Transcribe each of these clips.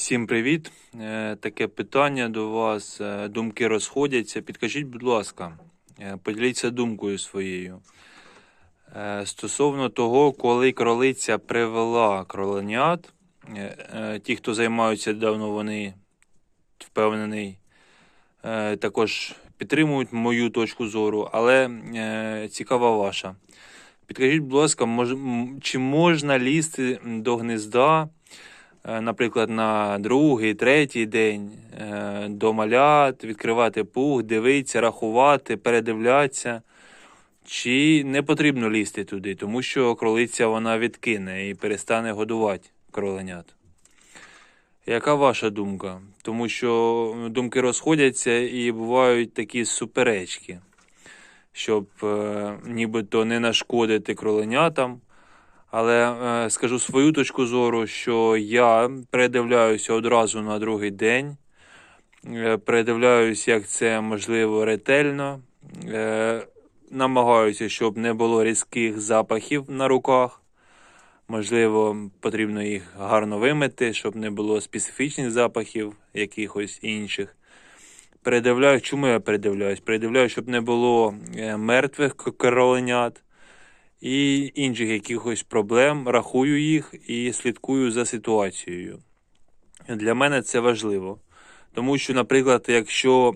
Всім привіт! Е, Таке питання до вас. Е, Думки розходяться. Підкажіть, будь ласка, е, поділіться думкою своєю. Стосовно того, коли кролиця привела кроленят, ті, хто займаються давно, вони впевнений, також підтримують мою точку зору, але цікава ваша. Підкажіть, будь ласка, чи можна лізти до гнізда? Е, наприклад, на другий, третій день е, до малят, відкривати пух, дивитися, рахувати, передивлятися. Чи не потрібно лізти туди, тому що кролиця вона відкине і перестане годувати кроленят. Яка ваша думка? Тому що думки розходяться і бувають такі суперечки, щоб е, нібито не нашкодити кроленятам. Але е, скажу свою точку зору, що я передивляюся одразу на другий день. Е, передивляюся, як це можливо ретельно. Е, намагаюся, щоб не було різких запахів на руках. Можливо, потрібно їх гарно вимити, щоб не було специфічних запахів якихось інших. Передивляюсь, чому я передивляюсь? Передивляюсь, щоб не було е, мертвих к- кроленят і інших якихось проблем, рахую їх і слідкую за ситуацією. Для мене це важливо. Тому що, наприклад, якщо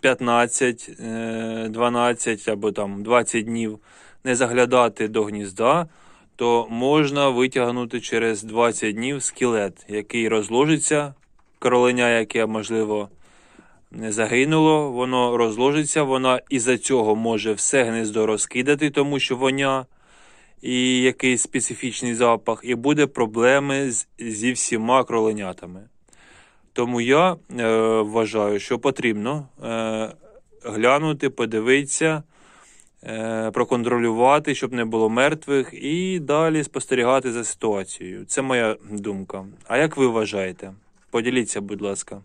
15, е, 12 або там 20 днів не заглядати до гнізда, то можна витягнути через 20 днів скелет, який розложиться, кроленя, яке, можливо, не загинуло, воно розложиться, вона із-за цього може все гнездо розкидати, тому що воня і якийсь специфічний запах, і буде проблеми з, зі всіма кроленятами. Тому я е, вважаю, що потрібно е, глянути, подивитися, е, проконтролювати, щоб не було мертвих, і далі спостерігати за ситуацією. Це моя думка. А як ви вважаєте? Поділіться, будь ласка.